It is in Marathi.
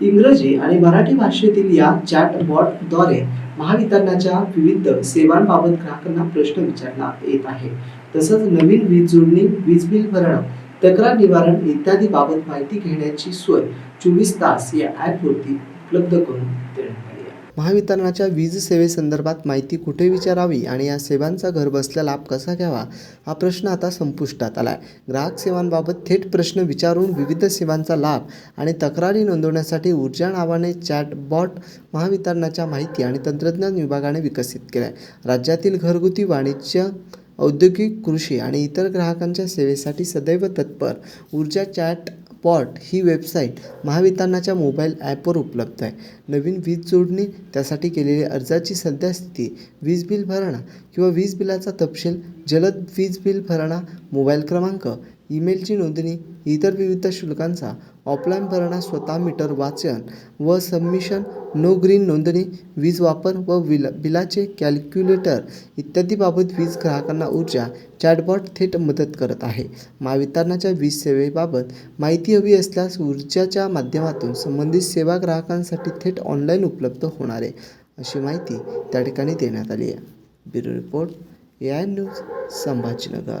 इंग्रजी आणि मराठी भाषेतील या चॅटबॉटद्वारे महावितरणाच्या विविध सेवांबाबत ग्राहकांना प्रश्न विचारला येत आहे. तसंच नवीन वीज जोडणी वीज बिल भरणं तक्रार निवारण इत्यादी बाबत माहिती घेण्याची सोय चोवीस तास या ॲपवरती उपलब्ध करून देण्यात आली. महावितरणाच्या वीज सेवेसंदर्भात माहिती कुठे विचारावी आणि या सेवांचा घरबसल्या लाभ कसा घ्यावा? हा प्रश्न आता संपुष्टात आला आहे ग्राहक सेवांबाबत थेट प्रश्न विचारून विविध सेवांचा लाभ आणि तक्रारी नोंदवण्यासाठी ऊर्जा नावाने चॅटबॉट महावितरणाच्या माहिती आणि तंत्रज्ञान विभागाने विकसित केला आहे राज्यातील घरगुती वाणिज्य औद्योगिक कृषी आणि इतर ग्राहकांच्या सेवेसाठी सदैव तत्पर ऊर्जा चॅट स्पॉट ही वेबसाईट महावितरणाच्या मोबाईल ॲपवर उपलब्ध आहे. नवीन वीज जोडणी त्यासाठी केलेली अर्जाची सद्यस्थिती वीज बिल भरणा किंवा वीज बिलाचा तपशील जलद वीज बिल भरणा मोबाईल क्रमांक ईमेलची नोंदणी इतर विविध शुल्कांचा ऑफलाईन भरणा स्वतः मीटर वाचन व सबमिशन नो ग्रीन नोंदणी वीज वापर व विल बिलाचे कॅल्क्युलेटर इत्यादीबाबत वीज ग्राहकांना ऊर्जा चॅटबॉट थेट मदत करत आहे. महावितरणाच्या वीज सेवेबाबत माहिती हवी असल्यास ऊर्जाच्या माध्यमातून संबंधित सेवा ग्राहकांसाठी थेट ऑनलाईन उपलब्ध होणार आहे. अशी माहिती त्या ठिकाणी देण्यात आली आहे. Bureau report A I news Sambhajinagar.